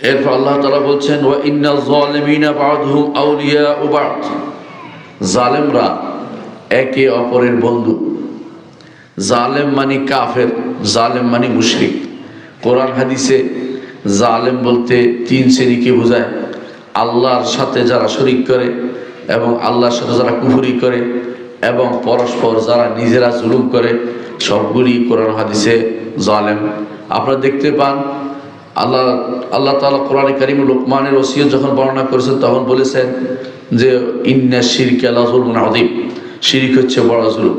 এরপর আল্লাহ তালা বলছেন, ওয়া ইন্না ও জালেমরা একে অপরের বন্ধু। জালেম মানে কাফের, জালেম মানে মুশরিক। কোরআন হাদিসে জালেম বলতে তিন শ্রেণীকে বোঝায়। আল্লাহর সাথে যারা শরিক করে এবং আল্লাহর সাথে যারা কুফুরি করে এবং পরস্পর যারা নিজেরা জুলুম করে, সবগুলি কোরআন হাদিসে জালেম। আপনারা দেখতে পান আল্লাহ আল্লাহ তালা কোরআন করিম লোকমানের ওসিয়ত যখন বর্ণনা করেছেন, তখন বলেছেন যে, ইন্না শিরকে আল্লাহ আদিম শিরিক হচ্ছে বড় জুলুম।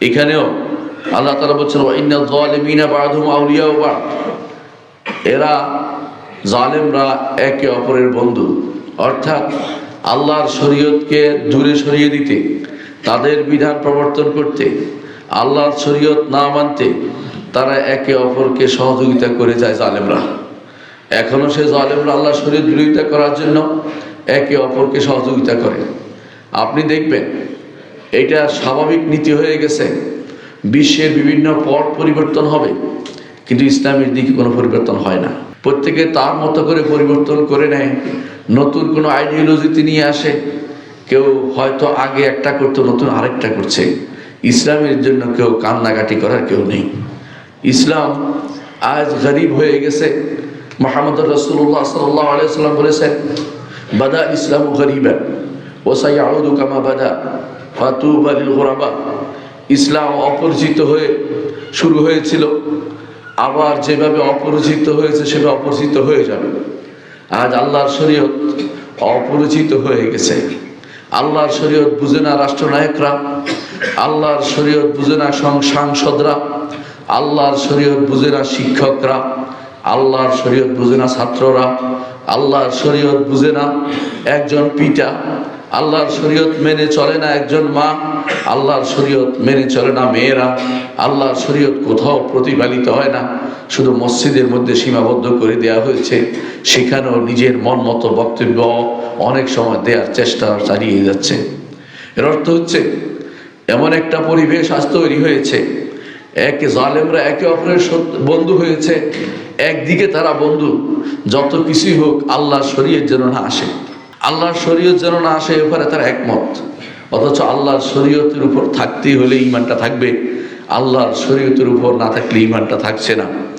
এখানেও আল্লাহ তালা বলছেন ইন্না জালিমিনা বাদহুম আউলিয়া বাদ। এরা জালেমরা একে অপরের বন্ধু। অর্থাৎ আল্লাহর শরীয়তকে দূরে সরিয়ে দিতে, তাদের বিধান প্রবর্তন করতে, আল্লাহর শরীয়ত না মানতে তারা একে অপরকে সহযোগিতা করে যায় জালেমরা। এখনও সে জালেমরা আল্লাহ শরীর বিরোধিতা করার জন্য একে অপরকে সহযোগিতা করে। আপনি দেখবেন, এটা স্বাভাবিক নীতি হয়ে গেছে। বিশ্বের বিভিন্ন পট পরিবর্তন হবে, কিন্তু ইসলামের দিকে কোনো পরিবর্তন হয় না। প্রত্যেকে তার মতো করে পরিবর্তন করে নেয়। নতুন কোনো আইডিওলজিতে নিয়ে আসে। কেউ হয়তো আগে একটা করতো, নতুন আরেকটা করছে। ইসলামের জন্য কেউ কান্নাকাটি করার কেউ নেই। ইসলাম আজ গরিব হয়ে গেছে। মোহাম্মদ রসুল্লাহ সাল্লাহ আলিয়াল্লাম বলেছেন, বাদা ইসলাম গরিবেন ওসাই আউদু কামা বাদা ফাতু বালিল গোরাবা। ইসলাম অপরিচিত হয়ে শুরু হয়েছিল। আবার যেভাবে অপরিচিত হয়েছে সেটা অপরিচিত হয়ে যাবে। আজ আল্লাহর শরীয়ত অপরিচিত হয়ে গেছে। আল্লাহর শরীয়ত বুঝে না রাষ্ট্রনায়করা, আল্লাহর শরীয়ত বুঝে না সাংসদরা আল্লাহর শরীয়ত বুঝে না শিক্ষকরা, আল্লাহর শরীয়ত বুঝে না ছাত্ররা, আল্লাহর শরীয়ত বুঝে না একজন পিতা, আল্লাহর শরীয়ত মেনে চলে না একজন মা, আল্লাহর শরীয়ত মেনে চলে না মেয়েরা, আল্লাহর শরীয়ত কোথাও প্রতিপালিত হয় না। শুধু মসজিদের মধ্যে সীমাবদ্ধ করে দেওয়া হয়েছে, সেখানেও নিজের মন মতো বক্তব্য অনেক সময় দেওয়ার চেষ্টা চালিয়ে যাচ্ছে। এর অর্থ হচ্ছে, এমন একটা পরিবেশ আজ তৈরি হয়েছে এক জালেমরা একে অপরের বন্ধু হয়েছে। একদিকে তারা বন্ধু, যত কিছুই হোক আল্লাহ শরীয়ত যেন না আসে। আল্লাহর শরীয়ত যেন না আসে এবারে তারা একমত। অথচ আল্লাহর শরীয়তের উপর থাকতেই হলে ইমানটা থাকবে। আল্লাহর শরীয়তের উপর না থাকলে ইমানটা থাকছে না।